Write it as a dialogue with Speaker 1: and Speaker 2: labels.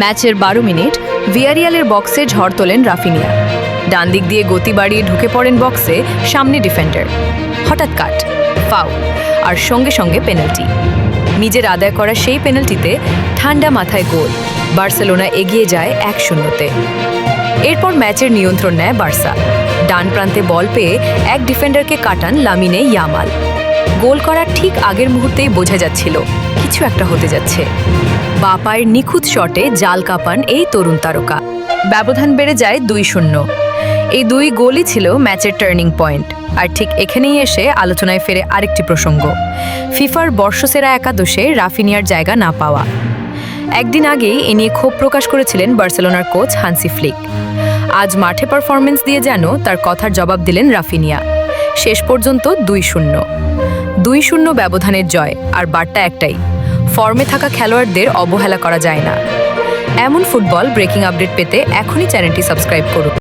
Speaker 1: ম্যাচের বারো মিনিট, ভিয়ারিয়ালের বক্সে ঝড় তোলেন রাফিনিয়া। ডান দিক দিয়ে গতি বাড়িয়ে ঢুকে পড়েন বক্সে সামনে ডিফেন্ডার। হঠাৎ কাট ফাউ আর সঙ্গে সঙ্গে পেনাল্টি। নিজের আদায় করা সেই পেনাল্টিতে ঠান্ডা মাথায় গোল, বার্সেলোনা এগিয়ে যায় এক শূন্যতে এরপর ম্যাচের নিয়ন্ত্রণ নেয় বার্সা। ডান প্রান্তে বল পেয়ে এক ডিফেন্ডারকে কাটান লামিনে ইয়ামাল। গোল করার ঠিক আগের মুহূর্তেই বোঝা যাচ্ছিল, কিছু একটা হতে যাচ্ছে। বাপায়ের নিখুঁত শটে জাল কাপান এই তরুণ তারকা। ব্যবধান বেড়ে যায় দুই শূন্য। এই দুই গোলই ছিল ম্যাচের টার্নিং পয়েন্ট। আর ঠিক এখানেই এসে আলোচনায় ফেরে আরেকটি প্রসঙ্গ। ফিফার বর্ষসেরা একাদশে রাফিনিয়ার জায়গা না পাওয়া। একদিন আগেই এ নিয়ে ক্ষোভ প্রকাশ করেছিলেন বার্সেলোনার কোচ হানসি ফ্লিক। আজ মাঠে পারফরমেন্স দিয়ে যেন তার কথার জবাব দিলেন রাফিনিয়া। শেষ পর্যন্ত দুই শূন্য। দুই শূন্য ব্যবধানের জয়, আর বার্তা একটাই। ফর্মে থাকা খেলোয়াড়দের অবহেলা করা যায় না। এমন ফুটবল ব্রেকিং আপডেট পেতে এখনই চ্যানেলটি সাবস্ক্রাইব করুন।